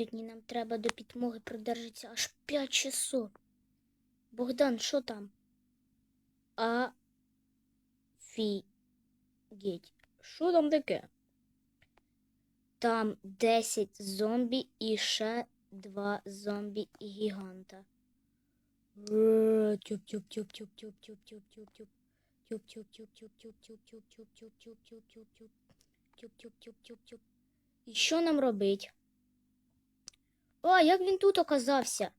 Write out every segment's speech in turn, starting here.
Сьогодні нам треба до підмоги продержатися аж 5 часов. Богдан, що там? Офігеть. Що там таке? Там 10 зомбі і ще 2 зомбі і гіганта. І що нам робить? О, як він тут оказався?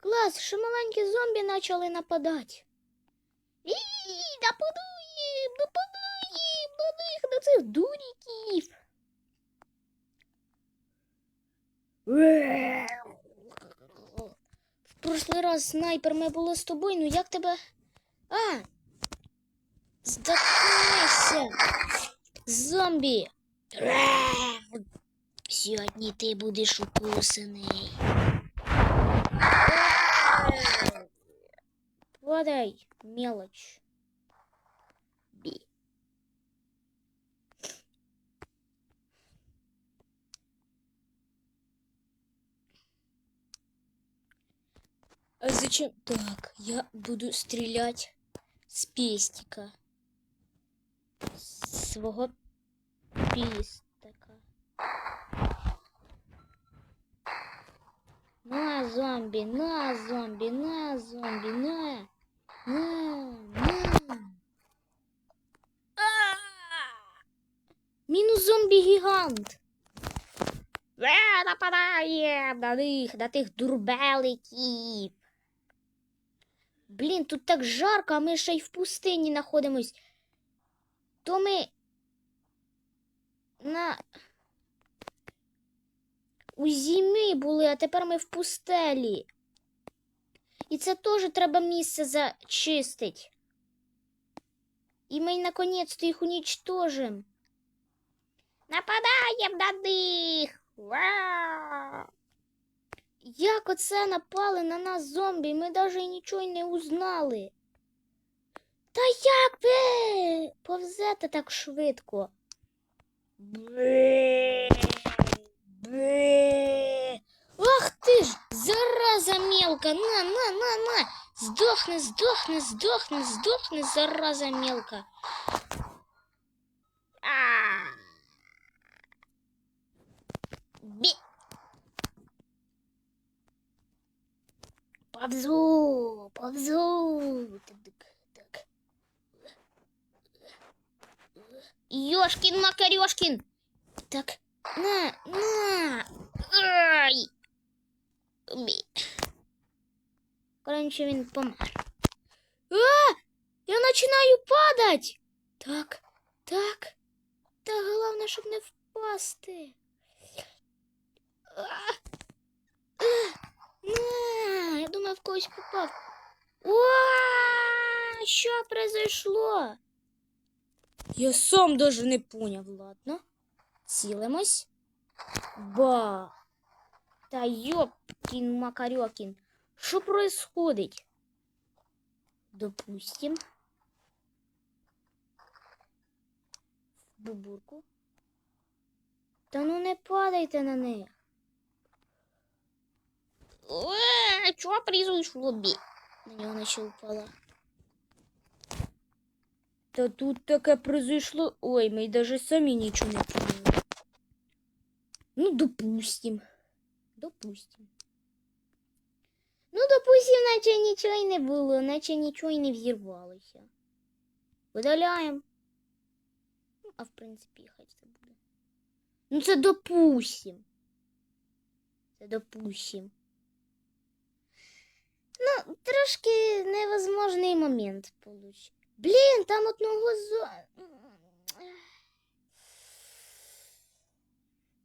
Клас, ще маленькі зомбі почали нападати. І, нападуєм, нападуєм на них, на цих дуріків. В прошлий раз снайпер ми були з тобою, ну як тебе. А! Здохнися! Зомбі! Сьогодні ти будеш укусаний. Падай, мелочь. Бі. А зачем? Так, я буду стрелять с пестика. С свого На, зомбі, на, зомбі, на, зомбі, на. На, на. Мінус зомбі-гігант. Е, нападає на них, на тих дурбеликів. Блін, тут так жарко, а ми ще й в пустині знаходимось. То ми на у зимі були, а тепер ми в пустелі. І це теж треба місце зачистить. І ми наконець-то їх унічтожим. Нападаєм на них! Як оце напали на нас зомбі? Ми навіть нічого не узнали. Та як ви повзете так швидко? Бе. Ах ти ж, зараза мелка, на, на, на, на. Здохни, здохни, здохни, здохни, зараза мелка. Бі. Повзу, повзу. Так, так. Ёшкин Макарёшкин. Так, на, на. Ай. Він помер. А! Я починаю падать. Так, так. Та головне, щоб не впасти. А! А! На, я думаю, в когось попав. О, що произошло? Я сам даже не поняв, ладно Цілимось. Ба. Та ёпкин макарёкин. Что происходит? Допустим. В бубурку. Та ну не падайте на них. Э, Что произошло, би? На него начал упала. Та тут таке произошло. Ой, ми даже самі нічого не поняли. Ну, допустим. Допустим. Ну, допустим, наче нічого й не було, наче нічого й не взірвалося. Видаляємо. Ну, а в принципі, хай це буде. Ну, це допустим. Це допустим. Ну, трошки невозможний момент получив. Блін, там одного зо...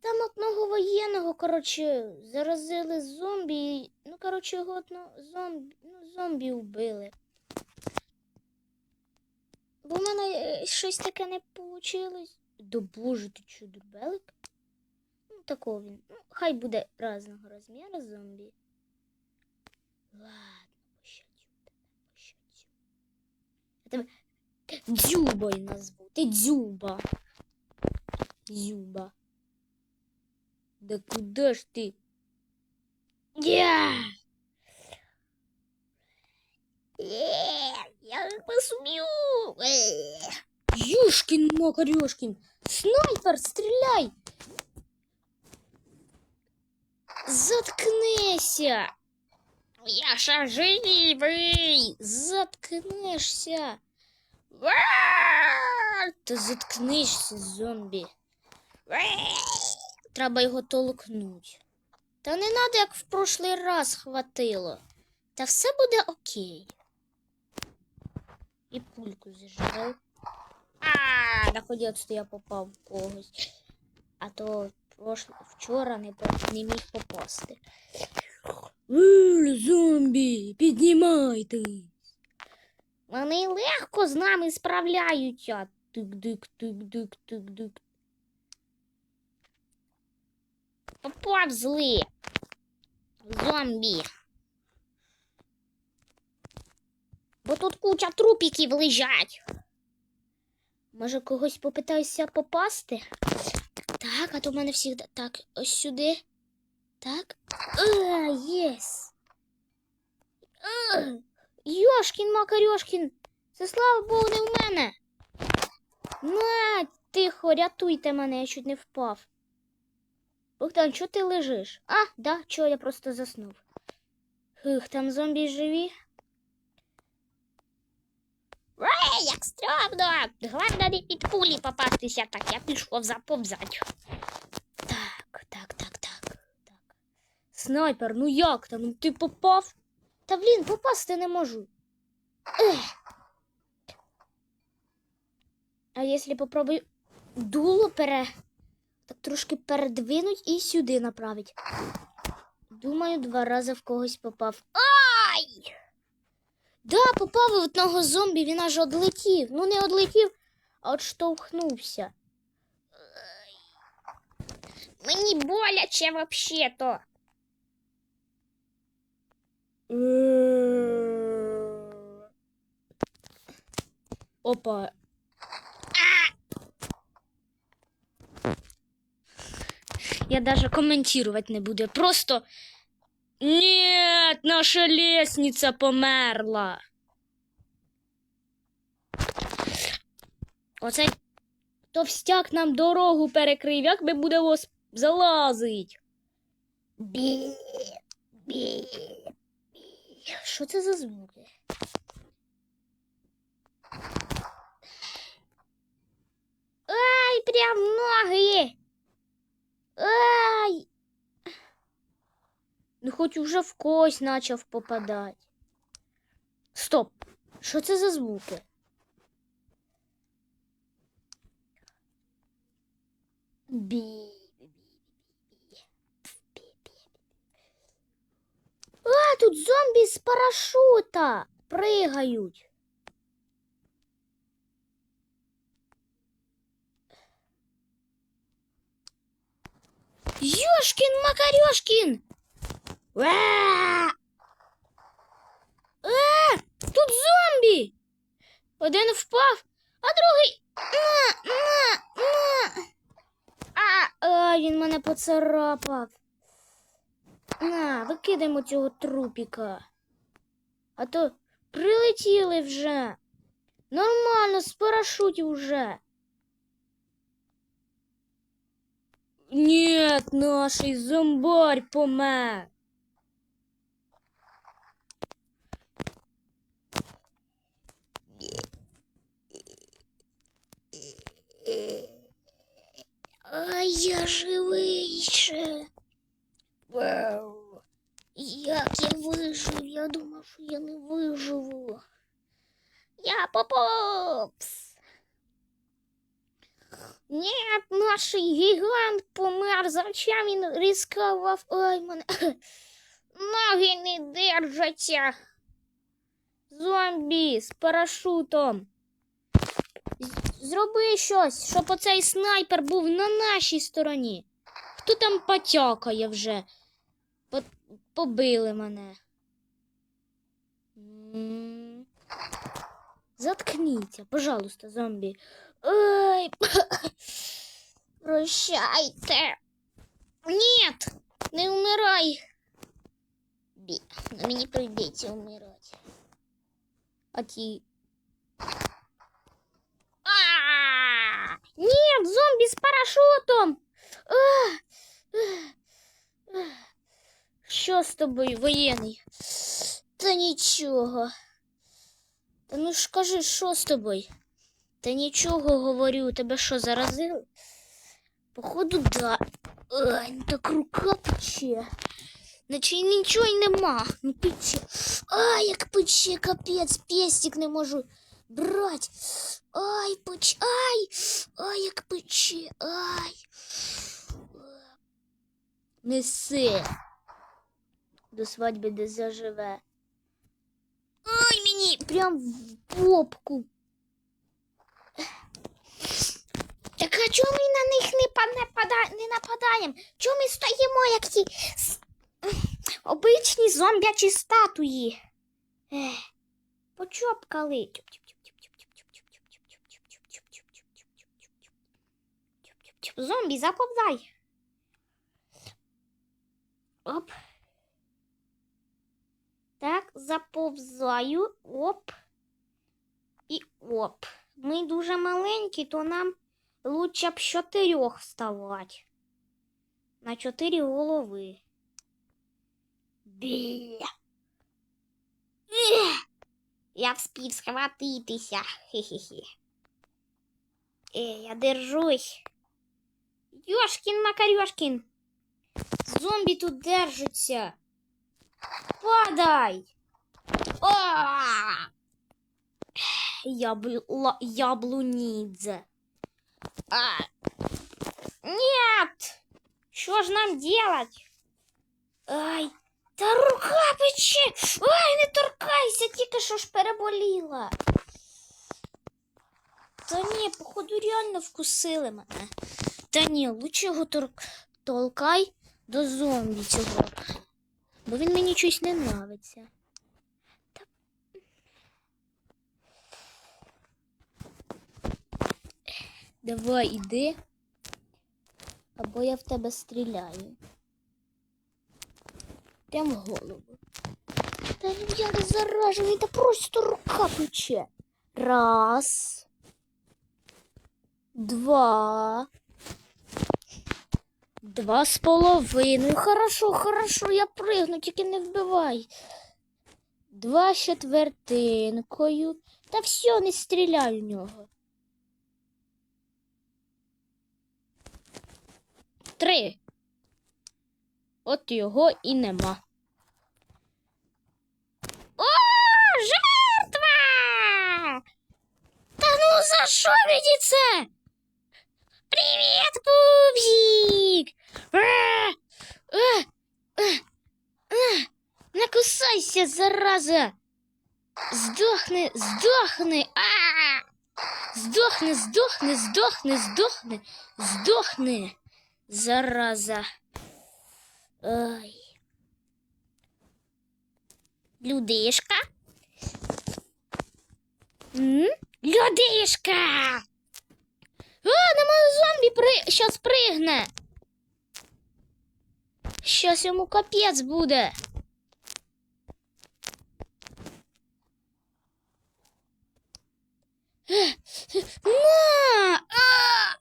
Там одного воєнного, коротше, заразили зомбі. Ну, коротше, його одно зомбі, ну, зомбі вбили. Бо в мене е, щось таке не вийшло. Да боже, ти чого, дурбелик? Ну, такого він. Ну, хай буде різного розміру зомбі. Ладно, пощадю тебе, пощадю. Я тебе Дзюбой назву. Ти дзюба. Дзюба. Да куда ж ты? Я! Я посмею! Юшкин Макарёшкин! Снайпер, стреляй! Заткнися! Я ще живий! Заткнешся! Ва! Та заткнешся, зомбі. Ва! Треба його толкнуть. Та не надо, як в прошлий раз хватило. Та все буде окей. І пульку заживав. А, наконец-то я попав в когось. А то прошло, вчора не, не міг попасти. Зомбі, піднімайтесь. Вони легко з нами справляються. Тик-дик, тик-дик, тик-дик. Поповзли. Зомбі. Бо тут куча трупіків лежать. Може, когось попитаюся попасти? Так, а то в мене всіх. Так, ось сюди. Так. Єс. Йошкін Макарьошкін. Це слава Богу, не в мене. На, тихо, рятуйте мене, я чуть не впав. Богдан, чого ти лежиш? А, да, чого я просто заснув. Хих, там зомбі живі. Ей, як стрьомно! Головне не під кулі попастися, так я пішов заповзать. Так, так, так, так, так. Снайпер, ну як там? Ну ти попав? Та блін, попасти не можу. Ех. А якщо попробую дуло пере... так трошки передвинуть і сюди направить. Думаю, два рази в когось попав. Ай! Да, попав в одного зомбі, він аж одлетів. Ну, не одлетів, а от штовхнувся. Ай. Мені боляче вообще-то. Опа. Я даже комментировать не буду. Просто Нет, наша лестница померла. Оцей товстяк нам дорогу перекрив, як ми будемо залазить. Бі, бі. Що це за звуки? Ай, прям ноги. Ай. Ну, хоч уже в когось почав попадати. Стоп! Що це за звуки? Бі. А, тут зомбі з парашута пригають. Ёшкин Макарёшкин! Уа! Е, тут зомбі! Один впав, а другий. На, на, на. А, а, він мене поцарапав. На, викидаємо цього трупіка. А то прилетіли вже. Нормально, з парашутів вже. Нет, наш зомбарь помер. А я живий ще. Вау. Як я вижив? Я думав, що я не виживу. Я поповз. Нет, наш гігант помер. Зачем він ризикував? Ой, мене ноги не держаться. Зомбі з парашутом. Зроби щось, щоб оцей снайпер був на нашій стороні. Хто там потякає вже? По- Побили мене. Заткніться, пожалуйста, зомбі. Ой. Прощайте. Нет, не вмирай. Бі, ну мені прийдеться вмирати. А ті. А! Нет, зомбі з парашутом. А! Ах! Ах! Що з тобою, воєнний? Та нічого. Та ну ж кажи, що з тобою? Та нічого говорю, тебе що, заразили? Походу, да. Ай, ну так рука пече. Наче нічого й нема. Ну пече. Ай, як пече, капець, пестик не можу брати. Ай, пече, ай, ай, як пече, ай. Неси. До свадьби де заживе. Ай, мені прям в попку. Так а чому ми на них не, па- не, пада- не нападаємо? Чому ми стоїмо, як ті с- обичні зомбячі статуї? Ех, Почопкали. Зомбі, заповзай. Оп. Так, заповзаю. Оп. І оп. Ми дуже маленькі, то нам лучше б чотирьох вставати. На чотири голови. Ех, Я вспів схватитися. Хе-хе-хе. Е, я держусь. Йошкін Макарьошкін. Зомбі тут держаться. Падай. А! Яблу... Яблунидзе. А! Нет! Что ж нам делать? Ай, та рука пече! Ай, не торкайся, тільки що ж переболіла. Та ні, походу реально вкусили мене. Та ні, лучше його торк... толкай до зомбі цього. Бо він мені щось не нравиться. Давай, іди. Або я в тебе стріляю. Прям в голову. Та я не заражений, та просто рука пече. Раз. Два. Два з половиною. Хорошо, хорошо, я пригну, тільки не вбивай. Два з четвертинкою. Та все, не стріляй в нього. Три. От його і нема. О, жертва! Та ну за що мені це? Привіт, пупсик! А! А! А! А! Не кусайся, зараза! Здохни, здохни! А! Здохни, здохни, здохни, здохни, здохни, зараза. Ой. Людишка? Людишка! на мене зомбі при... Щас пригне. Щас йому капець буде. Е, На! А!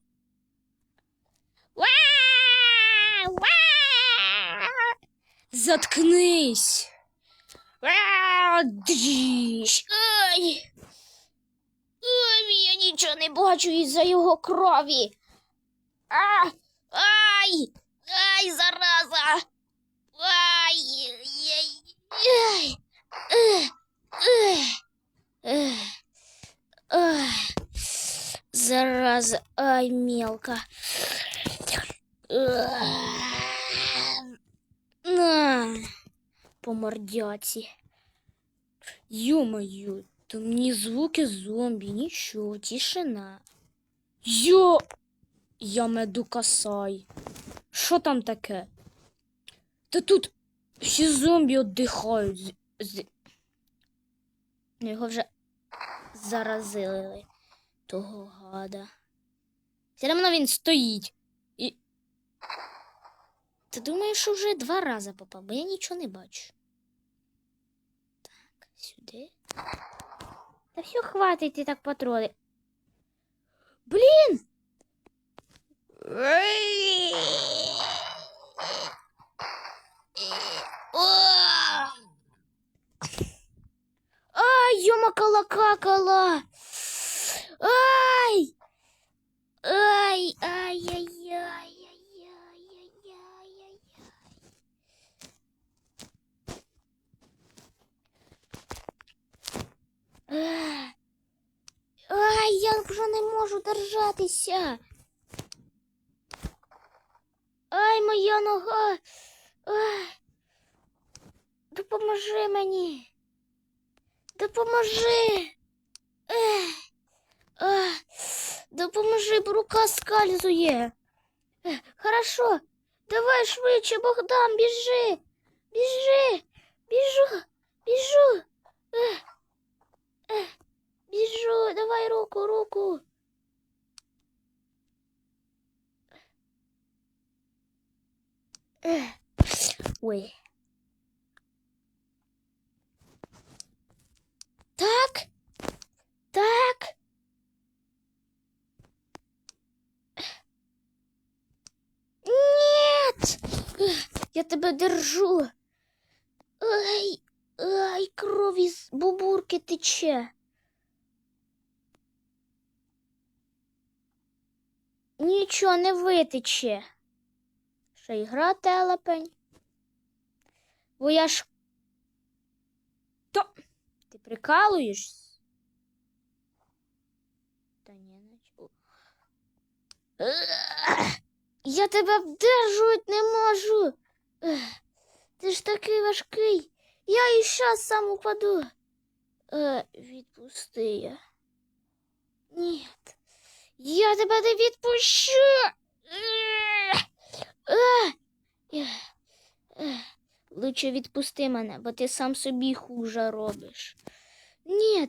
Ва! Ва! Заткнись. А, дріж. Ай! Ой, я нічого бачу із-за його крові. А, ай! Ай, зараза! Ай! Ай! Ай! Ех. Зараза, ай, мелко. На, по мордяці. Ё-моё, там не звуки зомбі, нічого, тишина. Йо! Я медукасай. Що там таке? Та тут всі зомбі віддихають. З... Ну, Його вже заразили того гада. Все одно він стоїть. І. ти думаєш, що вже два рази попав, бо я нічого не бачу. Так, сюди. Да все, хватит, ты так патроны. Блин! Ай, ё-макала-какала! Ай! Ай, Ай! Ай! Ай. Ай, я вже не можу держатися. Ай, моя нога. Ай. Допоможи мені. Допоможи. Ех. А, допоможи, бо рука скальзує. Ех, Хорошо, давай швидше, Богдан, біжи. Біжи, біжу, біжу. Ех. Ех. Біжу, давай руку, руку. Ой. Так. Так. Нет! Я тебе держу. Ай, ай, кров із бубурки тече. Нічого не витече. Ще й гра телепень. Бо я ж. То. Ти прикалуєшся? Та ні, наче. Я тебе вдержувати не можу. Ти ж такий важкий. Я і щас сам упаду. Е, відпусти я. Ні. Я тебе не відпущу. Ех, ех, ех. Лучше відпусти мене, бо ти сам собі хуже робиш. Ні.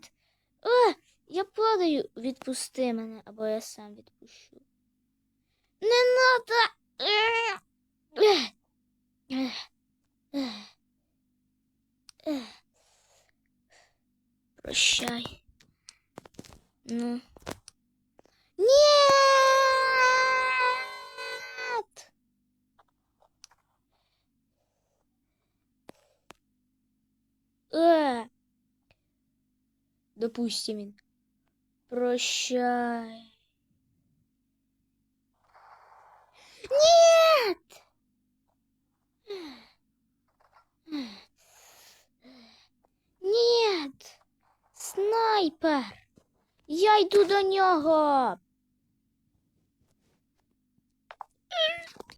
Е, я падаю, відпусти мене, або я сам відпущу. Не надо. Прощай. Ну. Нет! Э. Допустим. Прощай. Нет! Нет! Снайпер! Я йду до нього.